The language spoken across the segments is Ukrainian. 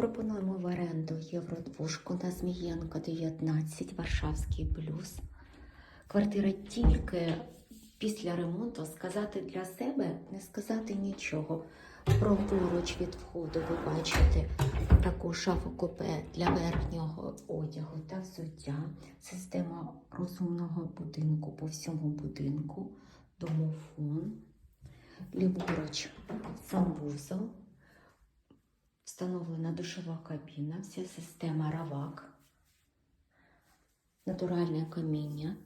Пропонуємо в оренду Євродвушку на Змієнко 19, Варшавський плюс. Квартира тільки після ремонту сказати для себе, не сказати нічого. Праворуч від входу ви бачите таку шафу купе для верхнього одягу та взуття. Система розумного будинку по всьому будинку, домофон. Ліворуч санвузол. Встановлена душова кабіна, вся система равак, натуральне каміння,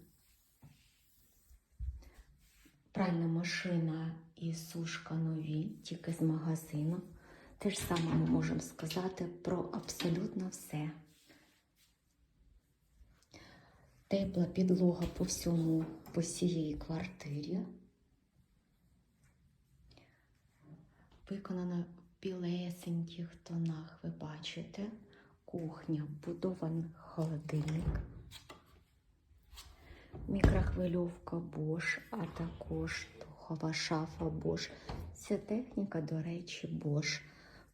пральна машина і сушка нові, тільки з магазину. Те ж саме ми можемо сказати про абсолютно все. Тепла підлога по всьому, по всієї квартирі. Виконана білесеньких тонах, ви бачите. Кухня, вбудований холодильник, мікрохвильовка Bosch, а також духова шафа Bosch. Ця техніка, до речі, Bosch,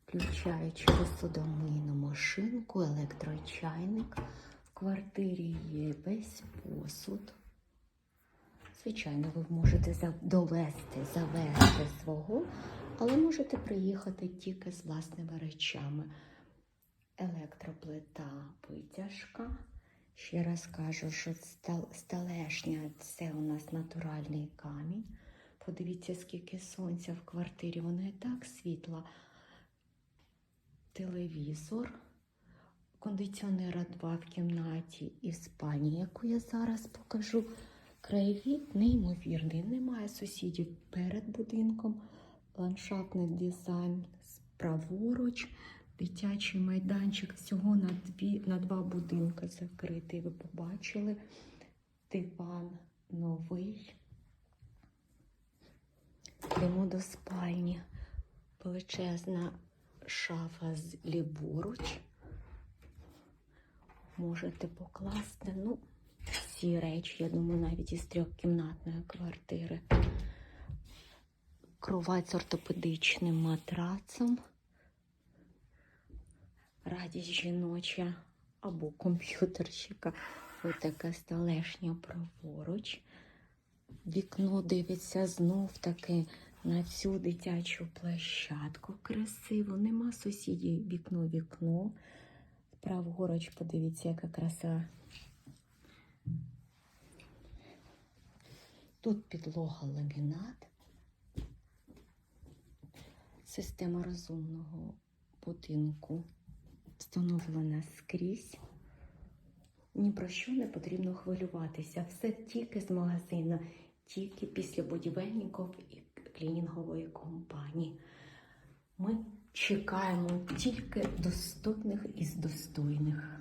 включаючи посудомийну машинку, електрочайник. В квартирі є весь посуд. Звичайно, ви можете довести, завести свого, але можете приїхати тільки з власними речами. Електроплита витяжка. Ще раз кажу, що сталешня це у нас натуральний камінь. Подивіться, скільки сонця в квартирі, воно і так світла. Телевізор, кондиціонера два в кімнаті і в спальні, яку я зараз покажу. Краєвід неймовірний, немає сусідів перед будинком, ландшафтний дизайн праворуч, дитячий майданчик всього на, дві, на два будинки закритий. Ви побачили диван новий. Йдемо до спальні. Величезна шафа з ліворуч. Можете покласти, ну, всі речі, я думаю, навіть із трьохкімнатної квартири. Кровать з ортопедичним матрацом. Радість жіноча або комп'ютерщика. Ось така столешня праворуч. Вікно дивиться знов таки на цю дитячу площадку. Красиво, нема сусідів. Вікно, вікно. Праворуч, подивіться, яка краса. Тут підлога ламінат. Система розумного будинку встановлена скрізь. Ні про що не потрібно хвилюватися. Все тільки з магазину, тільки після будівельників і клінінгової компанії. Ми чекаємо тільки доступних із достойних.